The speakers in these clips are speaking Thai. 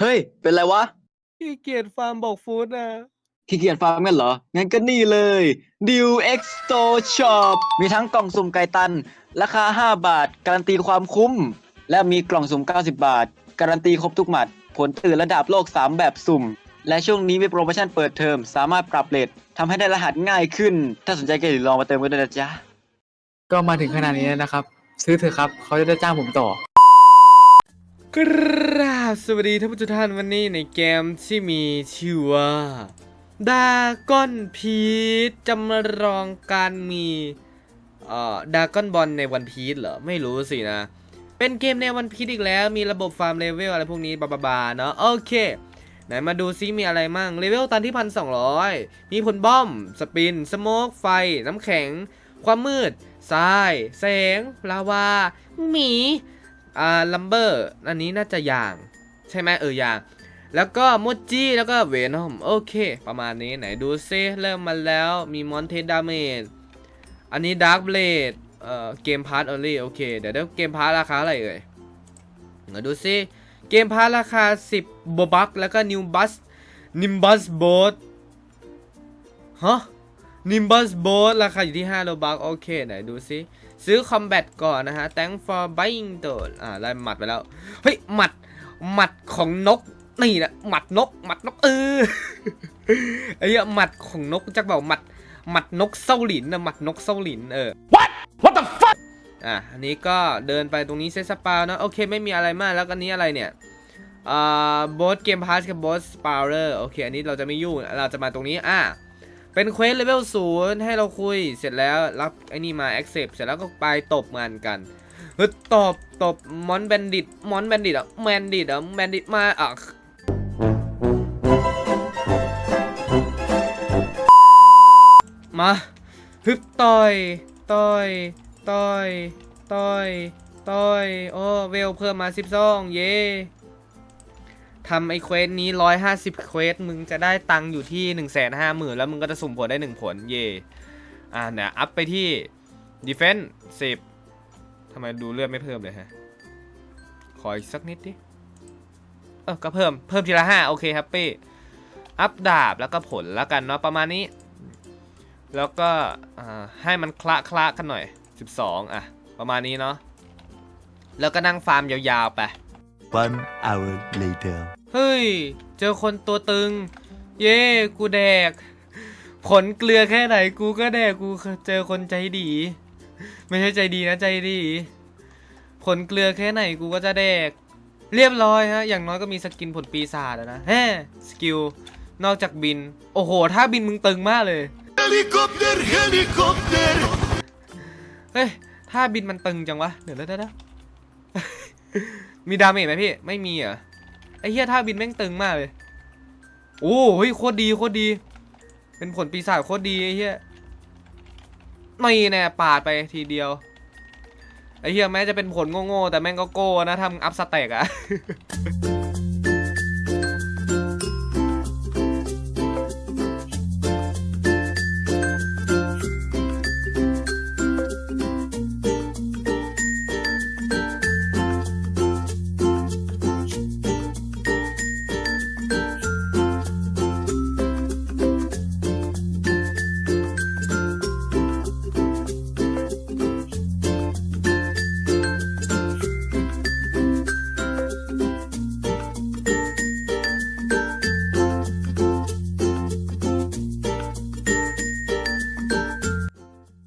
เฮ้ย เป็นไรวะขี้เกียจฟาร์มบอกฟู้ดนะขี้เกียจฟังกันเหรอ งั้นก็นี่เลย Deal X Store Shop มีทั้งกล่องสุ่มไก่ตัน ราคา 5 บาท การันตีความคุ้ม และมีกล่องสุ่ม 90 บาท การันตีครบทุกหมัด ผลตื่นระดับโลก 3 แบบสุ่ม และช่วงนี้มีโปรโมชั่นเปิดเทอม สามารถปรับเลททำให้ได้รหัสง่ายขึ้น ถ้าสนใจก็อย่าลืมลองมาเติมกันด้วยนะจ๊ะ ก็มาถึงขนาดนี้แล้วนะครับ ซื้อเถอะครับ เขาจะได้จ้างผมต่อ กราบสวัสดีท่านผู้ชมท่านวันนี้ในเกมที่มีชื่อว่าดาก้อนพีชจำลองการมีเอ่อดาก้อนบอลในวันพีชเหรอ ไม่รู้สินะ เป็นเกมในวันพีชอีกแล้ว มีระบบฟาร์มเลเวลอะไรพวกนี้บาบาบาเนาะโอเค ไหนมาดูซิมีอะไรมั่งเลเวลตันที่พันสองร้อยมีผลบอม สปิน สโมกไฟ น้ำแข็ง ความมืดทราย แสงลาวาหมี อ่าลัมเบอร์อันนี้น่าจะยาง ใช่ไหมเออยาง แล้วก็โมจิแล้วก็เวนอมโอเค ประมาณนี้ไหนดูซิเริ่มมาแล้วมีมอนเทดาเมจอันนี้ดาร์ b เบลดเอ่อเกมพาร์ตออลี่โอเค เดี๋ยวเดี๋ยวเกมพาร์ตราคาอะไรเอ่ยมาดูซิเกมพาร์ตราคา 10บบักแล้วก็นิวบัสนิมบัสโบสฮะ นิมบัสโบสราคาอยู่ที่5โลบักโอเคไหนดูซิ ซื้อคอมแบทก่อนนะฮะ thank for buying โดดอ่าได้หมัดไปแล้ว เฮ้ย หมัด หมัดของนก นี่นะหมัดนก หมัดนกเออไอ้เหี้ยหมัดของนกจักบอกหมัด หมัดนกเศร้าหลินนะหมัดนกเศร้าหลินเออ What What the fuck อะอันนี้ก็เดินไปตรงนี้เซตสปานะโอเคไม่มีอะไรมากแล้วก็อันนี้อะไรเนี่ยอ่าบอสเกมพาสกับบอสสปาร์เรอร์โอเค อันนี้เราจะไม่ยุ่งเราจะมาตรงนี้อะ เป็นเควสเลเวลศูนย์ให้เราคุยเสร็จแล้วรับไอ้นี่มา accept เสร็จแล้วก็ไปตบมันกันเฮ้ยตบตบมอนแบนดิตมอนแบนดิตอะแมนดิตอะแมนดิตมาอะมาฮึบต่อยต่อยต่อยต่อยต่อยโอ้เวลเพิ่มมาสิบสองเย่ ทำไอเควสนี้ร้อยห้าสิบเควสมึงจะได้ตังค์อยู่ที่หนึ่งแสนห้าหมื่นแล้วมึงก็จะสุ่มผลได้หนึ่งผลเย่อ่าเนี่ยอัพไปที่ defense สิบทำไมดูเลือดไม่เพิ่มเลยฮะ ขออีกสักนิดดิ เออก็เพิ่มเพิ่มทีละห้าโอเคแฮปปี้อัพดาบแล้วก็ผลแล้วกันเนาะประมาณนี้ แล้วก็ให้มันคละคละกันหน่อย 12 อะ ประมาณนี้เนาะแล้วก็นั่งฟาร์มยาวๆไป One hour later. เฮ้ย เจอคนตัวตึง เย่กูแดก ผลเกลือแค่ไหนกูก็แดก กูเจอคนใจดี ไม่ใช่ใจดีนะใจดี ผลเกลือแค่ไหนกูก็จะแดก เรียบร้อยฮะ อย่างน้อยก็มีสกินผลปีศาจอะนะแฮ่สกิล นอกจากบิน โอ้โห ถ้าบินมึงตึงมากเลย Helicopter, helicopter. เฮ้ย ถ้าบินมันตึงจังวะ เดี๋ยวแล้วนะมีดาเมจไหมพี่ ไม่มีเหรอไอ้ เหี้ยท่าบินแม่งตึงมากเลย โอ้เฮ้ยโคตรดีโคตรดี เป็นผลปีศาจโคตรดีไอ้เหี้ยไม่แน่ปาดไปทีเดียวไอ้เหี้ยแม้จะเป็นผลโง่ๆแต่แม่งก็โก้นะทำอัพสเต็กอะ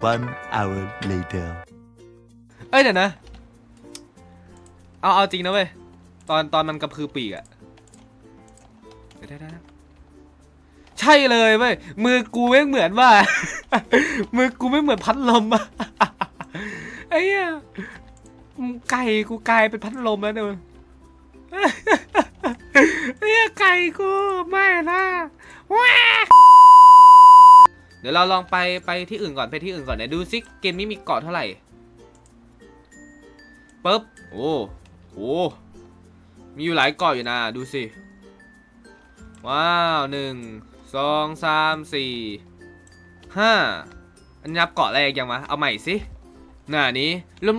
One hour later. เอ้ยเดี๋ยวนะ เอาเอาจริงนะเว้ย ตอนตอนมันกระพือปีกอะเดี๋ยวได้ใช่เลยเว้ย มือกูไม่เหมือนว่า มือกูไม่เหมือนพัดลมอะไอ้เหี้ยไก่กูกลายเป็นพัดลมแล้วเนี่ยไอ้ไก่กูไม่นะว้า เดี๋ยวเราลองไปไปที่อื่นก่อนไปที่อื่นก่อนเดี๋ยดูซิเกมนี้มีเกาะเท่าไหร่ปึ๊บโอ้โหมีอยู่หลายเกาะอยู่นะดูสิว้าวหนึ่งสองสามสี่ห้าอันนับเกาะแรกยังวะเอาใหม่สิหน้านี้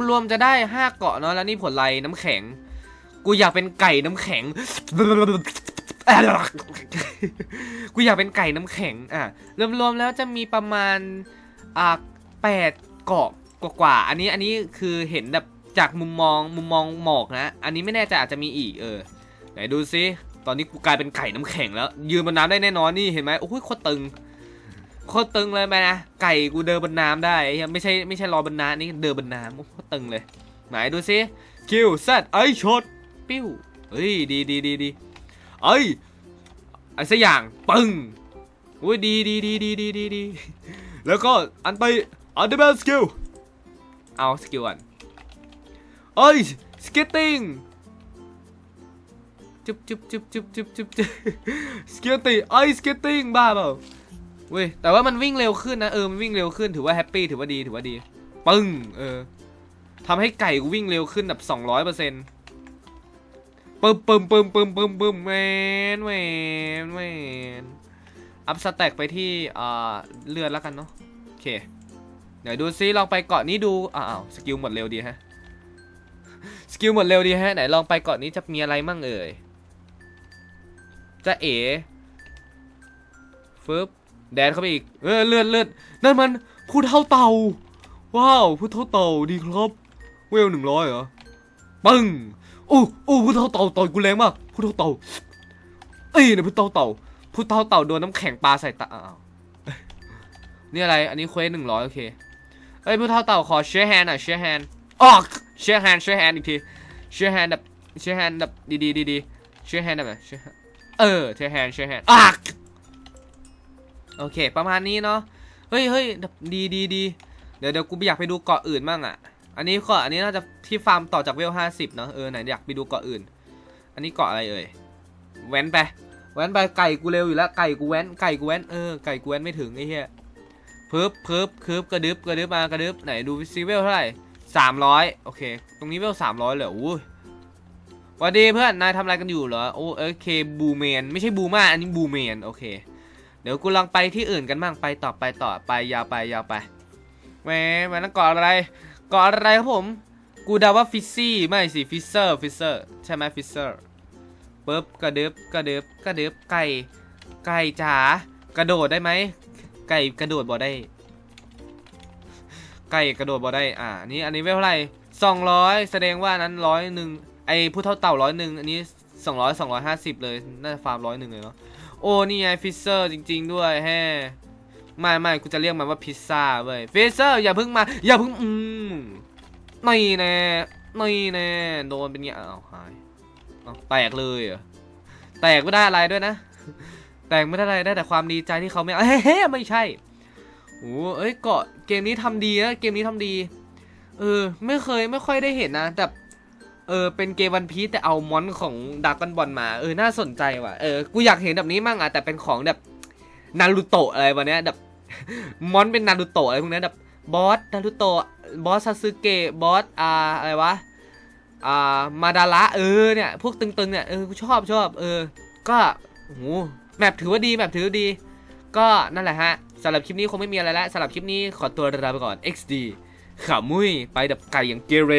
รวมๆจะได้ห้าเกาะเนาะแล้วนี่ผลไลน้ำแข็ง กูอยากเป็นไก่น้ำแข็ง กูอยากเป็นไก่น้ำแข็งอะรวมๆแล้วจะมีประมาณอ่าแปดเกาะกว่าๆอันนี้อันนี้คือเห็นแบบจากมุมมองมุมมองหมอกนะ อันนี้ไม่แน่ใจอาจจะมีอีกเออไหนดูซิตอนนี้กูกลายเป็นไก่น้ำแข็งแล้ว ยืนบนน้ำได้แน่นอนนี่เห็นไหมโอ้ยโคตรตึงโคตรตึงเลยไหมนะไก่กูเดินบนน้ำได้ไม่ใช่ไม่ใช่รอบนน้ำนี่เดินบนน้ำโอ้โคตรตึงเลย ไหนดูซิคิวเซตไอช็อตปิ้วเฮ้ยดีดีดีดี เอ้ยไอ้สักอย่างปึ้งโอ้ยดีดีดีดีดีดีดีแล้วก็อันไปอันเดอร์แมนสกิลเอาสกิลอันเอ้ยสเก็ตติ้งจุ๊บจุ๊บจุ๊บจุ๊บจุ๊บจุ๊บจุ๊บสเก็ตติ้งไอ้สเก็ตติ้งบ้าเปล่าเว้ยแต่ว่ามันวิ่งเร็วขึ้นนะเออมันวิ่งเร็วขึ้นถือว่าแฮปปี้ถือว่าดีถือว่าดีปึ้งเออทำให้ไก่กูวิ่งเร็วขึ้นแบบสองร้อยเปอร์เซ็นต์ ปึ้มปึ้มปึ้มปึ้มปึ้มปึ้มแมนแมนแมนอัพสแต็กไปที่อ่าเลือดแล้วกันเนาะโอเค เดี๋ยวดูซิลองไปเกาะนี้ดูอ้าวสกิลหมดเร็วดีฮะสกิลหมดเร็วดีฮะไหนลองไปเกาะนี้จะมีอะไรมั่งเอ่ยจะเอ๋ฟึบแดนเข้าไปอีกเออเลือดเลือดนั่นมันผู้เท่าเต่าว้าวผู้เท่าเต่าดีครับเวลหนึ่งร้อยเหรอปึ้ง อ้โอ้ผู้เท่าเต่าต่อยกูแรงมากผู้เท่าเต่าเอ้ยนี่ยผู้เท่าเต่าผู้เท่าเต่าโดนน้ำแข็งปลาใส่ตาอ้าวนี่อะไร อันนี้เควสหนึ่งร้อยโอเคเอ้ยผู้เท่าเต่าขอเชร์แฮนหน่อยเชร์แฮนออกเชร์แฮนเชร์แฮนอีกทีเชร์แฮนแบบเชร์แฮนแบบดีดีดีดีเชร์แฮนแบบไหน share hand เออเชร์แฮนเชร์แฮนออกโอเค ประมาณนี้เนาะเฮ้ยเฮ้ยแบบดีดีดีเดี๋ยวเดี๋ยวกูอยากไปดูเกาะอื่นบ้างอะ อันนี้เกาะอันนี้น่าจะที่ฟาร์มต่อจากเวลห้าสิบเนาะเออไหนอยากไปดูเกาะอื่น อันนี้เกาะอะไรเอ่ยแว้นไปแว้นไปไก่กูเร็วอยู่แล้วไก่กูแว้นไก่กูแว้นเออไก่กูแว้นไม่ถึงไอ้เหี้ยเพิบเพิบเพิบกระดึบกระดึบมากระดึบไหนดูซิเวลเท่าไหร่สามร้อยโอเค ตรงนี้เวลสามร้อยเลยอู้ยหวันดีเพื่อนนายทำอะไรกันอยู่เหรอโอโอเคบูแมนไม่ใช่บูมาอันนี้บูแมนโอเค เดี๋ยวกูลองไปที่อื่นกันบ้างไปต่อไปต่อไปยาวไปยาวไปแหมมันต้องเกาะอะไร เกาะอะไรครับผม กูเดาว่าฟิซซี่ไม่สิฟิเซอร์ฟิเซอร์ใช่ไหมฟิเซอร์ปึ๊บกระเดึบกระเดึบกระเดึบไก่ ไก่จ๋ากระโดดได้ไหมไก่กระโดดบ่ได้ ไก่กระโดดบ่ได้อ่านี้อันนี้เวลเท่าไหร่สองร้อยแสดงว่านั้นร้อยหนึ่งไอผู้เท่าเต่าร้อยหนึ่งอันนี้สองร้อยสองร้อยห้าสิบเลยน่าจะฟาร์มร้อยหนึ่งเลยเนาะโอ้นี่ไงฟิเซอร์จริง ๆ ด้วยแฮ่ไม่ไม่กูจะเรียกมันว่าพิซซ่าเว้ยเฟเซอร์อย่าเพิ่งมาอย่าเพิ่งอืม นี่แน่นี่แน่โดนเป็นเงี้ยอ้าวหายแตกเลยเหรอแตกไม่ได้อะไรด้วยนะ แตกไม่ได้อะไรได้แต่ความดีใจที่เขาไม่เฮ้ยไม่ใช่โอ้เอ้ยเกาะเกมนี้ทำดีนะเกมนี้ทำดี เออ ไม่เคยไม่ค่อยได้เห็นนะแต่เออเป็นเกมวันพีแต่เอามอนของดักกันบอลมาเออน่าสนใจว่ะเออกูอยากเห็นแบบนี้มั่งอะแต่เป็นของแบบนารูโตะอะไรวันเนี้ยแบบมอนเป็นนารูโตะอะไรพวกนี้แบบ บอสนารุโตะบอสซาสึเกะบอสอ่าอะไรวะอ่ามาดาระเออเนี่ยพวกตึงๆเนี่ยเออชอบชอบเออ ก็โอ้โหแมปถือว่าดีแมปถือว่าดี ก็นั่นแหละฮะสำหรับคลิปนี้คงไม่มีอะไรแล้วสำหรับคลิปนี้ขอตัวลาไปก่อน XD ขามุ้ยไปดับไก่อย่างเกเร